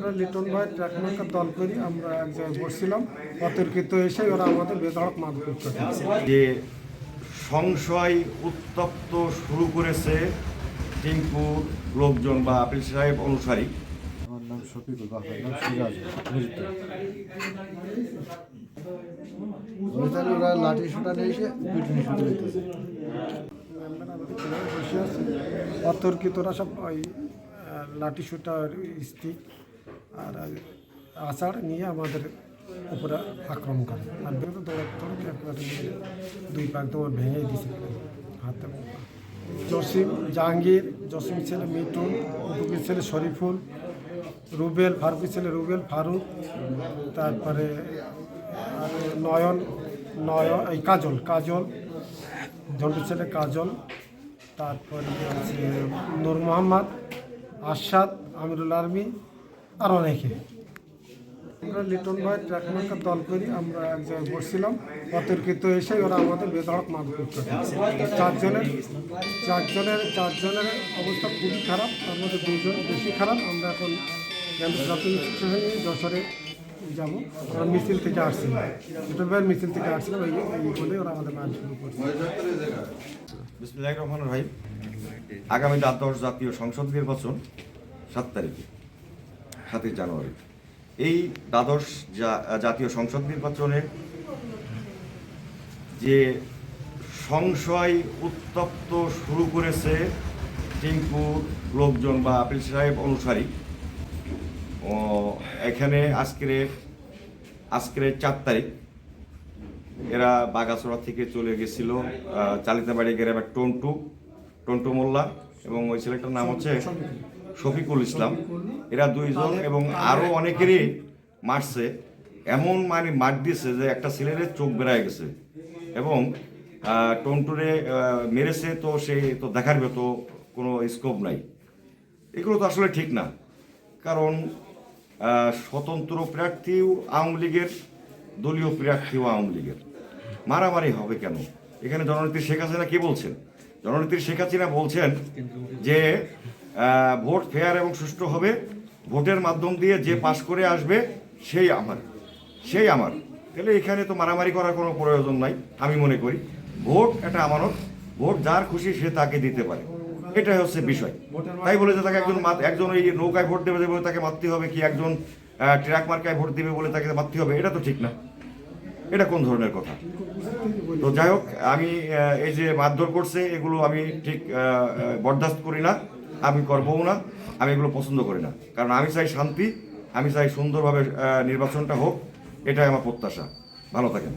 আমরা লিটন ভাই truck marker দল করি আমরা এক জায়গায় বসছিলাম। অতর্কিত এসে ওরা আমাদের বেধড়ক মারপিট করে যে সংশয় উত্তপ্ত শুরু করেছে টিঙ্কুর লোকজন বা আপিল সাহেব অনুসারী। আমার নাম শফিকুল বাবার নাম সিরাজ ওরা লাঠি নিয়ে এসে পিটুনি শুরু হইতেছে অতর্কিতরা সব ওই লাঠি সুটার স্টিক আর আচার নিয়ে আমাদের উপরে আক্রমণ করে। আর বেরোতে দৌড়াতে দৌড়াতে দুই পাক তোমার ভেঙে দিয়েছে। হাতে জসিম জাহাঙ্গীর, জসিম ছেলে মিটুন উটুকির ছেলে শরীফুল, রুবেল ফারুকের ছেলে রুবেল ফারুক, তারপরে আর নয়ন নয়ন, এই কাজল কাজল ঝন্টুর ছেলে কাজল, তারপরে আছে নূর মোহাম্মদ আশাদ আমিরুল আর্মি আর অনেকে। আমরা লিটন ভাই ট্রাক দল করি, আমরা এক জায়গায় বসছিলাম। অতর্কিত এসে ওরা আমাদের বেধড়ক মারপিট করে চারজনের চারজনের চারজনের অবস্থা খুবই খারাপ, তার মধ্যে দুজন বেশি খারাপ। আমরা এখন নিয়ে যশোরে যাব। ওরা মিছিল থেকে আসছিলাম লিটন ভাইয়ের মিছিল থেকে আসছিলাম এই এই বলে ওরা আমাদের মার শুরু করছে। রহমান ভাই আগামী দ্বাদশ জাতীয় সংসদ নির্বাচন সাত তারিখে। সাতই জানুয়ারি। এই দ্বাদশ জাতীয় সংসদ নির্বাচনে যে সংশয় উত্তপ্ত শুরু করেছে টিঙ্কুর লোকজন বা আপিল সাহেব অনুসারী এখানে আজকের আজকের চার তারিখ, এরা বাগাছড়া থেকে চলে গেছিল চালিতাবাড়ি গ্রামের টন্টু টন্টু মোল্লা এবং ওই ছেলেটার নাম হচ্ছে শফিকুল ইসলাম। এরা দুইজন এবং আরও অনেকেরই মারছে। এমন মানে মার দিয়েছে যে একটা ছেলের চোখ বেড়ায় গেছে। এবং টন্টুরে মেরেছে তো সে তো দেখার তো কোনো স্কোপ নাই। এগুলো তো আসলে ঠিক না। কারণ স্বতন্ত্র প্রার্থীও আওয়ামী লীগের দলীয় প্রার্থীও আওয়ামী লীগের। মারামারি হবে কেন? এখানে জননেত্রী শেখ হাসিনা কে বলছেন? জননেত্রী শেখ হাসিনা বলছেন যে ভোট ফেয়ার এবং সুষ্ঠু হবে। ভোটের মাধ্যম দিয়ে যে পাশ করে আসবে, সেই আমার। সেই আমার। তাহলে এখানে তো মারামারি করার কোনো প্রয়োজন নাই, আমি মনে করি। ভোট এটা আমানত। ভোট যার খুশি সে তাকে দিতে পারে। এটাই হচ্ছে বিষয়। তাই বলে যে তাকে একজন একজন ওই নৌকায় ভোট দেবে বলে তাকে মারতে হবে কি একজন ট্রাক মার্কায় ভোট দেবে বলে তাকে মারতে হবে, এটা তো ঠিক না। এটা কোন ধরনের কথা? তো যাই হোক, আমি এই যে মারধর করছে, এগুলো আমি ঠিক বরদাস্ত করি না। আমি করবও না, আমি এগুলো পছন্দ করি না। কারণ আমি চাই শান্তি, আমি চাই সুন্দরভাবে নির্বাচনটা হোক, এটাই আমার প্রত্যাশা। ভালো থাকেন।